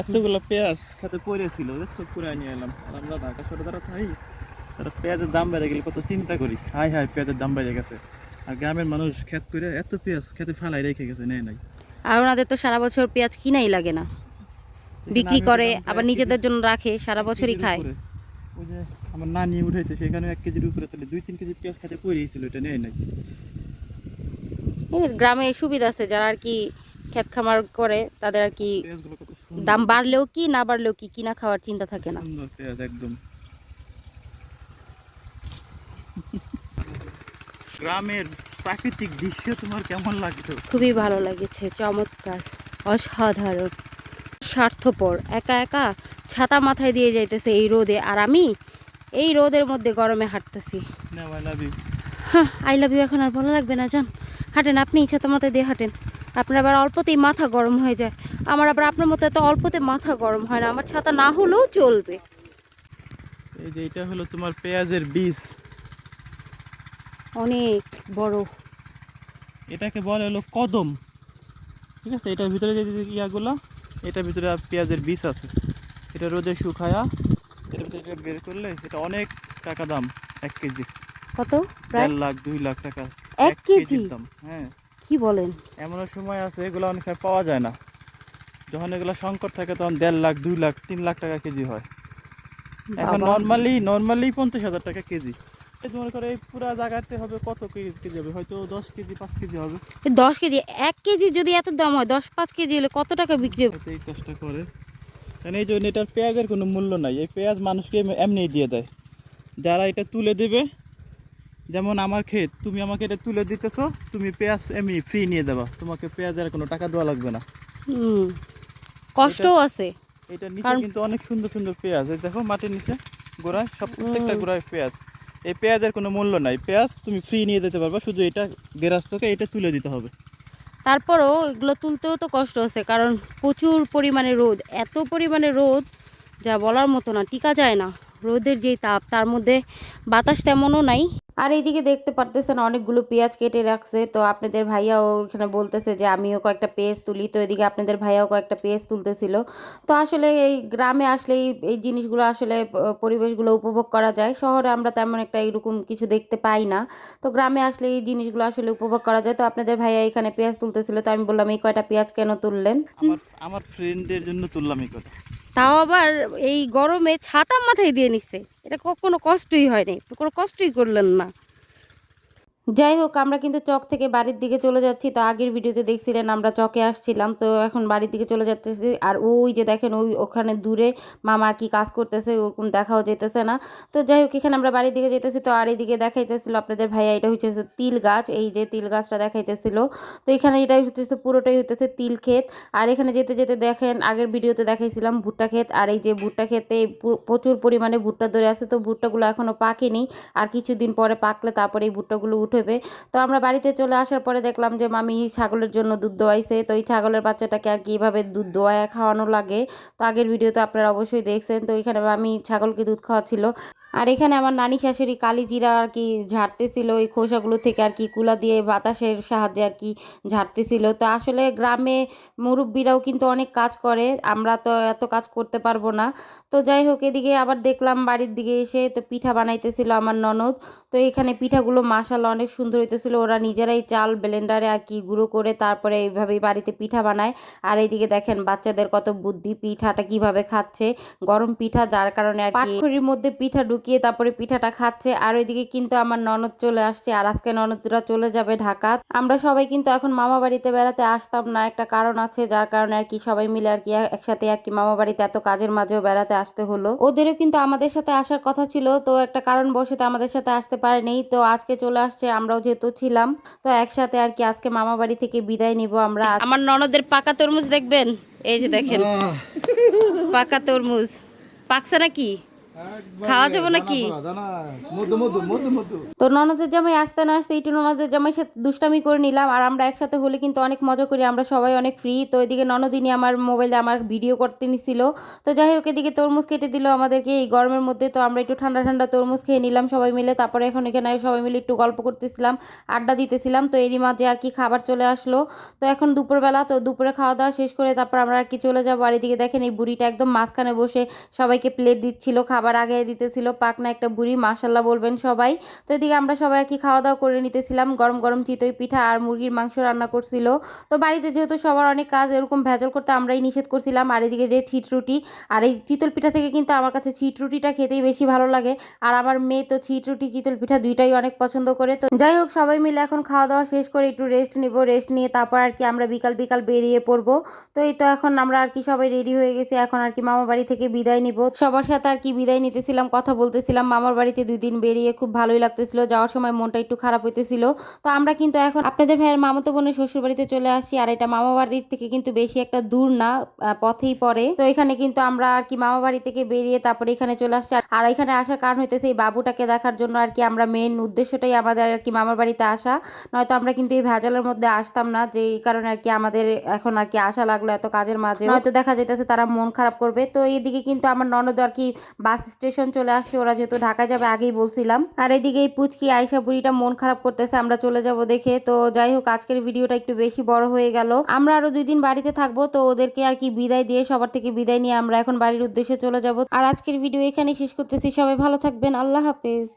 এতগুলো পেঁয়াজ। খেতে পড়েছিল দেখছ? পুরাই নিয়ে এলাম। আর আমরা ঢাকা শহরে যারা থাই তারা পেঁয়াজের দাম বেড়ে গেলে কত চিন্তা করি। হাই হাই পেঁয়াজের দাম বেড়ে গেছে। আর গ্রামের মানুষ খেত করে এত পেঁয়াজ খেতে ফালাই রেখে গেছে নেই নাই। আর ওনাদের তো সারা বছর পেঁয়াজ কিনাই লাগে না। বিক্রি করে আবার নিজেদের জন্য রাখে সারা বছরই খায়। ওই যে আমার নানি উঠেছে সেখানে এক কেজির উপরে তাহলে দুই তিন কেজি পেঁয়াজ খেতে পড়েছিল এটা নেই। নাই গ্রামে সুবিধা আছে যারা আর কি ক্ষেত খামার করে তাদের আর কি দাম বাড়লেও কি না বাড়লেও কি কিনা খাওয়ার চিন্তা থাকে না। একদম। গ্রামের প্রাকৃতিক দৃশ্য তোমার কেমন লাগতো খুবই ভালো লেগেছে চমৎকার অসাধারণ স্বার্থপর একা একা ছাতা মাথায় দিয়ে যাইতেছে এই রোদে আর আমি এই রোদের মধ্যে গরমে হাঁটতেছি। আই লাভ ইউ হ্যাঁ আই লাভ ইউ এখন আর ভালো লাগবে না যান হাঁটেন আপনি ছাতা মাথায় দিয়ে হাঁটেন। আপনার আবার অল্পতেই মাথা গরম হয়ে যায়। আমার আবার আপনার মতো এত অল্পতে মাথা গরম হয় না। আমার ছাতা না হলেও চলবে। এই যে এটা হলো তোমার পেঁয়াজের বীজ। অনেক বড়। এটাকে বলে হলো কদম। ঠিক আছে? এটার ভিতরে যে ইয়াগুলো এটার ভিতরে পেঁয়াজের বীজ আছে। এটা রোদে শুকায়া এটার ভিতরে বের করলে এটা অনেক টাকা দাম এক কেজি। কত? প্রায়? লাখ দুই লাখ টাকা। এক কেজি? দাম হ্যাঁ। কি বলেন? এমনও সময় আছে এগুলো অনেক সময় পাওয়া যায় না। যখন এগুলো সংকট থাকে তখন দেড় লাখ দুই লাখ তিন লাখ টাকা কেজি হয়। এখন নর্মালি নর্মালি পঞ্চাশ হাজার টাকা কেজি। এই মনে করে এই পুরা জায়গাতে হবে কত কেজি হবে? হয়তো দশ কেজি পাঁচ কেজি হবে। এই দশ কেজি এক কেজি যদি এত দাম হয় দশ পাঁচ কেজি হলে কত টাকা বিক্রি হবে? এই চেষ্টা করে। কারণ এই জন্য এটার পেঁয়াজের কোনো মূল্য নাই। এই পেঁয়াজ মানুষকে এমনি- দিয়ে দেয়। যারা এটা তুলে দেবে যেমন আমার ক্ষেত তুমি আমাকে এটা তুলে দিতেছো তুমি পেঁয়াজ এমনি ফ্রি নিয়ে দেবা। তোমাকে পেঁয়াজের কোনো টাকা দেওয়া লাগবে না। কষ্টও আছে। এটা নিচে কিন্তু অনেক সুন্দর সুন্দর পেঁয়াজ। এই দেখো মাটির নিচে গোড়ায় সব প্রত্যেকটা গোড়ায় পেঁয়াজ। এই পেঁয়াজের কোনো মূল্য নাই। পেঁয়াজ তুমি ফ্রি নিয়ে যেতে পারবা শুধু এটা গেরাস্তকে এটা তুলে দিতে হবে। তারপরও এগুলো তুলতেও তো কষ্ট আছে কারণ প্রচুর পরিমাণে রোদ। এত পরিমাণে রোদ যা বলার মতো না টিকা যায় না। রোদের যেই তাপ তার মধ্যে বাতাস তেমনও নাই। আর এইদিকে দেখতে পারতেছেন অনেকগুলো পেঁয়াজ কেটে রাখছে। তো আপনাদের ভাইয়াও এখানে বলতেছে যে, আমিও কয়েকটা পেঁয়াজ তুলি। তো এদিকে আপনাদের ভাইয়াও কয়েকটা পেঁয়াজ তুলতেছিল। তো আসলে এই গ্রামে আসলে এই- জিনিসগুলো আসলে পরিবেশগুলো উপভোগ করা যায়। শহরে আমরা তেমন একটা এরকম কিছু দেখতে পাই না। তো গ্রামে আসলে এই জিনিসগুলো আসলে উপভোগ করা যায়। তো আপনাদের ভাইয়া এখানে পেঁয়াজ তুলতেছিল। তো আমি বললাম, এই কয়টা পেঁয়াজ কেন তুললেন? আমার আমার ফ্রেন্ডদের জন্য তুললাম এই কথা তাও আবার এই গরমে ছাতা মাথায় দিয়ে নিচ্ছে এটা কখনো কষ্টই হয়নি। কোনো কষ্টই করলেন না। যাই হোক, আমরা কিন্তু চক থেকে বাড়ির দিকে চলে যাচ্ছি। তো আগের ভিডিওতে দেখছিলেন আমরা চকে আসছিলাম। তো এখন বাড়ির দিকে চলে যাচ্ছি। আর ওই যে দেখেন, ওই ওখানে দূরে মামা কি কাজ করতেছে, ওরকম দেখাও যেতেছে না। তো যাই হোক, এখানে আমরা বাড়ির দিকে যেতেছি তো আর এইদিকে দেখাইতেছিল আপনাদের ভাইয়া, এটা হচ্ছে তিল গাছ। এই যে তিল গাছটা দেখাইতেছিল। তো এখানে এটাই হচ্ছে পুরোটাই হইতেছে তিল ক্ষেত। আর এখানে যেতে যেতে দেখেন, আগের ভিডিওতে দেখাইছিলাম ভুট্টা ক্ষেত। আর এই যে ভুট্টা ক্ষেতে প্রচুর পরিমাণে ভুট্টা ধরে আছে। তো ভুট্টাগুলো এখনও পাকেনি। আর কিছুদিন পরে পাকলে তারপরে এই ভুট্টাগুলো উঠবে তো আমরা বাড়িতে চলে আসার পরে দেখলাম যে, মামি, ছাগলের জন্য দুধ দোয়াইছে। তো এই ছাগলের বাচ্চাটাকে আর কি এভাবে দুধ দোয়ায় খাওয়ানো লাগে। তো আগের ভিডিওতে আপনারা অবশ্যই দেখছেন। তো এখানে মামি ছাগলকে দুধ খাওয়াচ্ছিল। আর এখানে আমার নানি শাশুড়ি কালি জিরা আর কি ঝাড়তেছিল। ওই খোসাগুলো থেকে আর কি কুলা দিয়ে বাতাসের সাহায্যে আর কি ঝাড়তেছিল। তো আসলে গ্রামে মুরব্বীরাও কিন্তু অনেক কাজ করে। আমরা তো এত কাজ করতে পারব না। তো যাই হোক, এদিকে আবার দেখলাম বাড়ির দিকে এসে তো পিঠা বানাইতেছিল আমার ননদ। তো এখানে পিঠাগুলো মাসাল্লাহ অনেক সুন্দর হইতেছিল। ওরা নিজেরাই চাল ব্লেন্ডারে আর কি গুঁড়ো করে তারপরে এইভাবেই বাড়িতে পিঠা বানায়। আর এইদিকে দেখেন বাচ্চাদের কত বুদ্ধি, পিঠাটা কীভাবে খাচ্ছে। গরম পিঠা, যার কারণে আর পাটখড়ির মধ্যে পিঠা ঢুকিয়ে তারপরে পিঠাটা খাচ্ছে। আর ওইদিকে কিন্তু আমার ননদ চলে আসছে। আর আজকে ননদরা চলে যাবে ঢাকা। আমরা সবাই কিন্তু এখন মামা বাড়িতে বেড়াতে আসতাম না। একটা কারণ আছে, যার কারণে আর কি সবাই মিলে আর কি একসাথে আর কি মামা বাড়িতে এত কাজের মাঝেও বেড়াতে আসতে হলো। ওদেরও কিন্তু আমাদের সাথে আসার কথা ছিল। তো একটা কারণ বসে আমাদের সাথে আসতে পারেনি। তো আজকে চলে আসছে আমরাও যেহেতু ছিলাম তো একসাথে আর কি আজকে মামা বাড়ি থেকে বিদায় নিব আমরা। আমার ননদের পাকা তরমুজ দেখবেন? এই যে দেখেন। পাকা তরমুজ। পাকছে নাকি? খাওয়া যাবে নাকি? তো ননদের জামাই আসতে না আসতে একটু ননদের জামাই সাথে দুষ্টামি করে নিলাম আর আমরা একসাথে হলে কিন্তু অনেক মজা করি আমরা সবাই অনেক ফ্রি তো এদিকে ননদিনী আমার মোবাইলে আমার ভিডিও করতে নিছিল। তো যাই হোক এদিকে তরমুজ কেটে দিল আমাদেরকে এই গরমের মধ্যে। তো আমরা একটু ঠান্ডা ঠান্ডা তরমুজ খেয়ে নিলাম সবাই মিলে। তারপরে এখন এখানে সবাই মিলে একটু গল্প করতেছিলাম আড্ডা দিতেছিলাম। তো এরই মাঝে আর কি খাবার চলে আসলো। তো এখন দুপুরবেলা তো দুপুরে খাওয়া দাওয়া শেষ করে তারপর আমরা আর কি চলে যাব। আর এদিকে দেখেন এই বুড়িটা একদম মাঝখানে বসে সবাইকে প্লেট দিচ্ছিল খাবার আগে দিতেছিল পাকনা একটা বুড়ি মাসাল্লাহ বলবেন সবাই। তো এদিকে আমরা সবাই আর কি খাওয়া দাওয়া করে নিতেছিলাম, গরম গরম চিতই পিঠা আর মুরগির মাংস রান্না করছিল। তো বাড়িতে যেহেতু সবার অনেক কাজ, এরকম ভেজাল করতে আমরাই নিষেধ করছিলাম। আর এদিকে যে ছিট রুটি, আর এই চিতল পিঠা থেকে কিন্তু আমার কাছে ছিট রুটিটা খেতেই বেশি ভালো লাগে। আর আমার মেয়ে তো ছিট রুটি, চিতল পিঠা দুইটাই অনেক পছন্দ করে। তো যাই হোক, সবাই মিলে এখন খাওয়া দাওয়া শেষ করে একটু রেস্ট নিব। রেস্ট নিয়ে তারপর আর কি আমরা বিকাল বিকাল বেরিয়ে পড়ব। তো এই তো এখন আমরা আর কি সবাই রেডি হয়ে গেছি। এখন আর কি মামা বাড়ি থেকে বিদায় নিব। সবার সাথে আর কি বিদায় নিতেছিলাম, কথা বলতেছিলাম। মামার বাড়িতে দুই দিন বেরিয়ে খুব ভালোই লাগতেছিল, যাওয়ার সময় মনটা একটু খারাপ হইতেছিল। তো আমরা কিন্তু এখন আপনাদের ভাইয়ের মামাতো বোনের শ্বশুর বাড়িতে চলে আসছি আর এটা মামা বাড়ির থেকে কিন্তু বেশি একটা দূর না পথেই পড়ে। তো এখানে কিন্তু আমরা আর কি মামা বাড়ি থেকে বেরিয়ে তারপরে এখানে চলে আসছি। আর এখানে আসার কারণ হইতেছে এই বাবুটাকে দেখার জন্য আর কি আমরা মেন উদ্দেশ্যটাই আমাদের আর কি মামার বাড়িতে আসা। নয়তো আমরা কিন্তু এই ভেজালের মধ্যে আসতাম না যে এই কারণে আর কি আমাদের এখন আর কি আসা লাগল এত কাজের মাঝে হয়তো দেখা যাইতেছে তারা মন খারাপ করবে। তো এইদিকে কিন্তু আমার ননদ আর কি বাস স্টেশন চলে আসছে, ওরা যেহেতু ঢাকা যাবে, আগেই বলছিলাম। আর এদিকে এই পুচকি আয়সা বুড়িটা মন খারাপ করতেছে, আমরা চলে যাব দেখে। তো যাই হোক, আজকের ভিডিওটা একটু বেশি বড় হয়ে গেল। আমরা আরও দুই দিন বাড়িতে থাকব, তো ওদেরকে আর কি বিদায় দিয়ে, সবার থেকে বিদায় নিয়ে আমরা এখন বাড়ির উদ্দেশ্যে চলে যাব। আর আজকের ভিডিও এখানে শেষ করতেছি। সবাই ভালো থাকবেন। আল্লাহ হাফেজ।